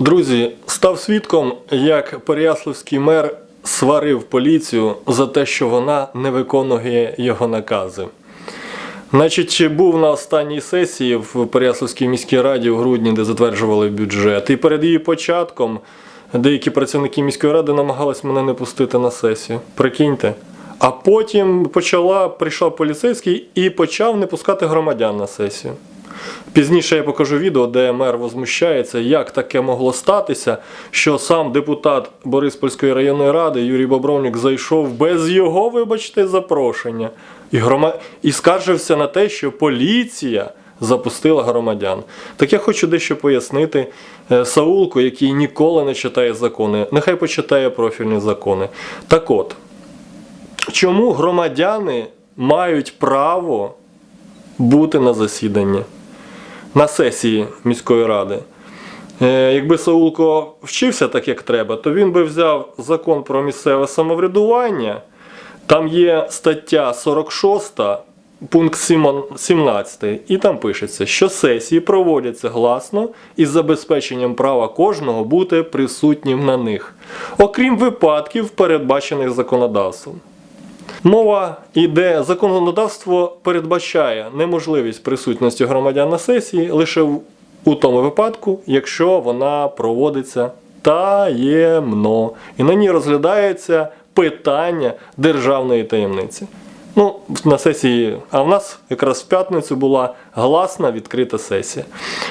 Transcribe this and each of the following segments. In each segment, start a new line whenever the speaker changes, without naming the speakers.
Друзі, став свідком, як Переяславський мер сварив поліцію за те, що вона не виконує його накази. Значить, чи був на останній сесії в Переяславській міській раді в грудні, де затверджували бюджет, і перед її початком деякі працівники міської ради намагались мене не пустити на сесію. Прикиньте. А потім почала, прийшов поліцейський і почав не пускати громадян на сесію. Пізніше я покажу відео, де мер возмущається, як таке могло статися, що сам депутат Бориспольської районної ради Юрій Бобровник зайшов без його, вибачте, запрошення і, грома... і скаржився на те, що поліція запустила громадян. Так я хочу дещо пояснити е, Саулку, який ніколи не читає закони. Нехай почитає профільні закони. Так от, чому громадяни мають право бути на засіданні? На сесії міської ради. Е, Якби Саулко вчився так, як треба, то він би взяв закон про місцеве самоврядування. Там є стаття 46, пункт 17, і там пишеться, що сесії проводяться гласно із забезпеченням права кожного бути присутнім на них, окрім випадків, передбачених законодавством. Мова іде, законодавство передбачає неможливість присутності громадян на сесії лише в- у тому випадку, якщо вона проводиться таємно, і на ній розглядається питання державної таємниці. Ну, на сесії, а в нас якраз в п'ятницю була гласна відкрита сесія.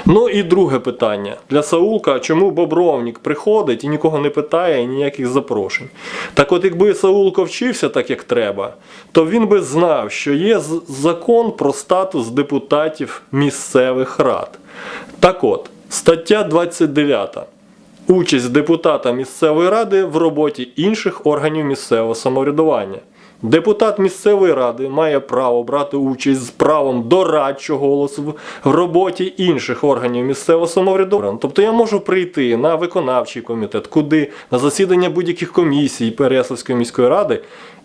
Ну і друге питання для Саулка, чому Бобровник приходить і нікого не питає, і ніяких запрошень. Так от, якби Саулко вчився так, як треба, то він би знав, що є закон про статус депутатів місцевих рад. Так от, стаття 29. Участь депутата місцевої ради в роботі інших органів місцевого самоврядування. Депутат місцевої ради має право брати участь з правом дорадчого голосу в- роботі інших органів місцевого самоврядування. Тобто я можу прийти на виконавчий комітет, куди на засідання будь-яких комісій Переяславської міської ради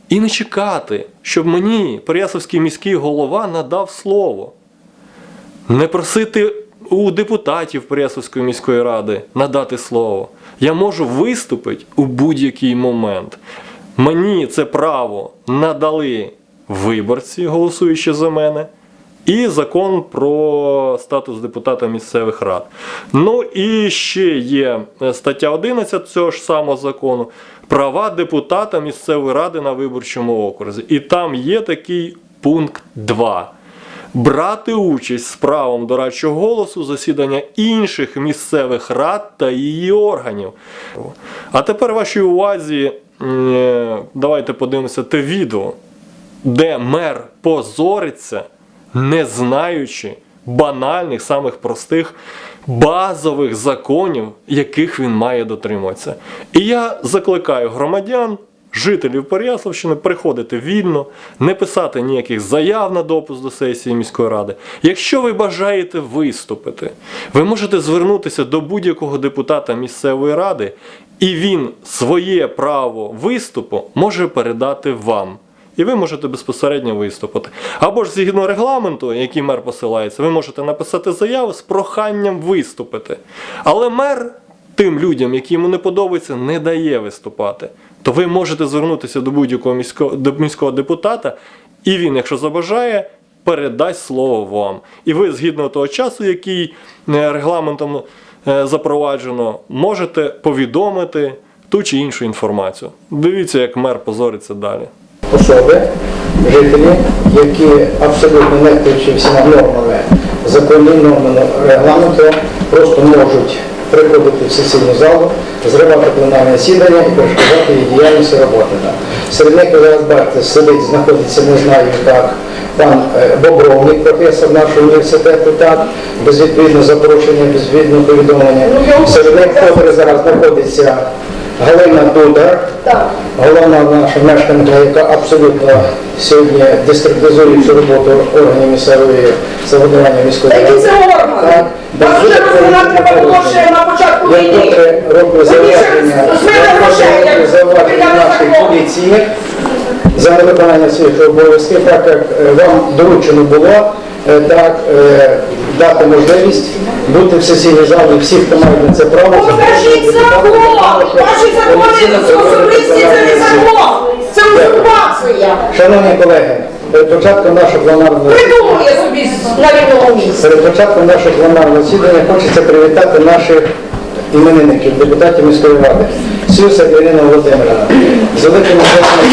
і не чекати, щоб мені Переяславський міський голова надав слово не просити у депутатів Переяславської міської ради надати слово. Я можу виступити у будь-який момент. Мені це право надали виборці, голосуючи за мене, і закон про статус депутата місцевих рад. Ну і ще є е, стаття 11 цього ж самого закону права депутата місцевої ради на виборчому окрузі. І там є такий пункт 2 брати участь з правом дорадчого голосу засідання інших місцевих рад та її органів. А тепер вашій увазі давайте подивимося те відео, де мер позориться, не знаючи банальних, самих простих базових законів, яких він має дотримуватися. І я закликаю громадян жителів Переяславщини приходити вільно, не писати ніяких заяв на допуск до сесії міської ради. Якщо ви бажаєте виступити, ви можете звернутися до будь-якого депутата місцевої ради, і він своє право виступу може передати вам. І ви можете безпосередньо виступити. Або ж згідно регламенту, який мер посилається, ви можете написати заяву з проханням виступити. Але мер тим людям, які йому не подобається, не дає виступати. То ви можете звернутися до будь-якого міського, до міського депутата, і він, якщо забажає, передасть слово вам. І ви, згідно того часу, який е, регламентом е, запроваджено, можете повідомити ту чи іншу інформацію. Дивіться, як мер позориться далі.
особи, жителі, які абсолютно нехтуючи всіма нормами законів, нормами регламенту, просто можуть приходити в сесійну залу, зривати пленарне засідання і перешкоджати її діяльності роботи. Серед них, ви зараз бачите, сидить, знаходиться, не знаю як, пан е, Бобровник, професор нашого університету, так, безвідповідно запрошення, без відповідного повідомлення. Серед них, зараз знаходиться Галина Дудар,
Так.
Головна наша мешканка, яка абсолютно сьогодні деструктизує всю роботу органів місцевої самоврядування міської
органи?
Так. Жодного
розглядати треба було ще на початку
Я
війни.
роблю
Ви
зауваження, я роблю зауваження
прийняли
поліції, за невиконання своїх обов'язків, так як е, вам доручено було е, так, е, дати можливість бути в сесійній залі всіх, хто має на це право.
Покажіть закон! Ваші закони це особисті, це не закон! Це узурпація!
Шановні колеги, початком нашого пленарного
Придумує на рівному місці!
Перед початком нашого пленарного засідання хочеться привітати наших іменинників, депутатів міської ради. Сюса Ірина Володимирівна. З великим святом